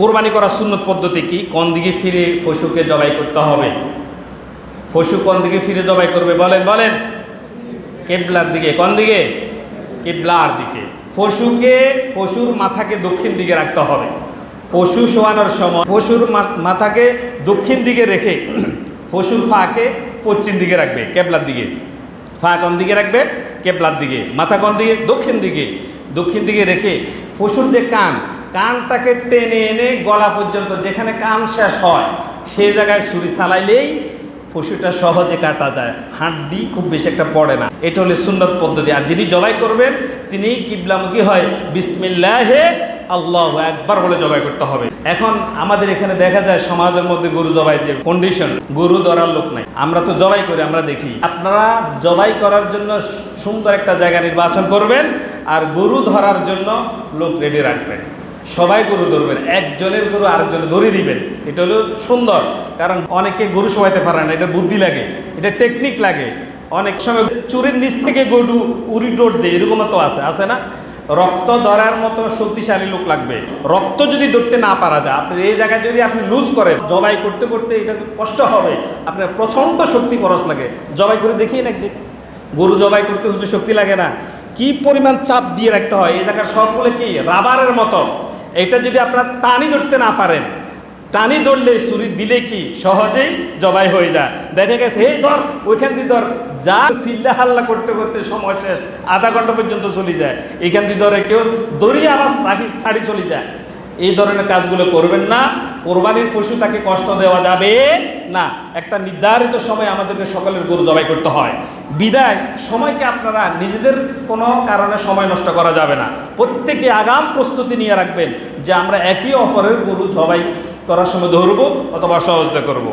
কোরবানি করার সুন্নত পদ্ধতি কি? কোন দিকে ফিরে পশুকে জবাই করতে হবে? পশু কোন দিকে ফিরে জবাই করবে? বলেন বলেন। কেবলার দিকে, কোন দিকে? কেবলার দিকে। পশুকে, পশুর মাথাকে দক্ষিণ দিকে রাখতে হবে। পশু শোয়ানোর সময় পশুর মাথাকে দক্ষিণ দিকে রেখে পশুর ফাঁকে পশ্চিম দিকে রাখবে, কেবলার দিকে। ফা কোন দিকে রাখবে? কেবলার দিকে। মাথা কোন দিকে? দক্ষিণ দিকে। দক্ষিণ দিকে রেখে পশুর যে কান কানটাকে টেনে এনে গলা পর্যন্ত যেখানে কান শেষ হয়, সেই জায়গায় ছুরি চালাইলেই পশুটা সহজে কাটা যায়। হাড্ডি খুব বেশি একটা পড়ে না। এটা হলে সুন্নত পদ্ধতি। আর যিনি জবাই করবেন, তিনি কিবলামুখী হয়, বিসমিল্লাহে আল্লাহ একবার বলে জবাই করতে হবে। এখন আমাদের এখানে দেখা যায়, সমাজের মধ্যে গরু জবাই যে কন্ডিশন গরু ধরার লোক নাই। আমরা তো জবাই করি, আমরা দেখি। আপনারা জবাই করার জন্য সুন্দর একটা জায়গা নির্বাচন করবেন, আর গরু ধরার জন্য লোক রেডি রাখবেন। সবাই গরু ধরবেন, একজনের গরু আরেকজনে ধরে দিবেন। এটা হলো সুন্দর, কারণ অনেকে গরু সবাইতে পারে না, এটা বুদ্ধি লাগে, এটা টেকনিক লাগে। অনেক সময় চুরির নিচ থেকে গরু উড়ি ডোর দেয়, এরকমও তো আছে আছে না? রক্ত ধরার মতো শক্তিশালী লোক লাগবে। রক্ত যদি ধরতে না পারা যায়, আপনি এই জায়গায় যদি আপনি লুজ করেন, জবাই করতে করতে এটা কষ্ট হবে, আপনার প্রচণ্ড শক্তি খরচ লাগে। জবাই করে দেখিয়ে নাকি? গরু জবাই করতে হুজুর শক্তি লাগে না। কি পরিমাণ চাপ দিয়ে রাখতে হয়, এই জায়গার সবগুলো কি? রাবারের মতো। এটা যদি আপনার টানি ধরতে না পারেন, টানি ধরলে ছুরি দিলে কি সহজেই জবাই হয়ে যায়। দেখা গেছে এই ধর, ওইখান দিয়ে ধর। যা চিল্লা হাল্লা করতে করতে সময় শেষ, আধা ঘণ্টা পর্যন্ত চলে যায়। এখান দিয়ে ধরে কেউ দড়িয়ে আবার ছাড়ি চলে যায়। এই ধরনের কাজগুলো করবেন না। কোরবানির পশু তাকে কষ্ট দেওয়া যাবে না। একটা নির্ধারিত সময় আমাদেরকে সকলের গরু জবাই করতে হয়। বিদায়, সময়কে আপনারা নিজেদের কোনো কারণে সময় নষ্ট করা যাবে না। প্রত্যেকে আগাম প্রস্তুতি নিয়ে রাখবেন যে আমরা একই অফারের গরু জবাই করার সময় ধরবো অথবা সহজতা করব।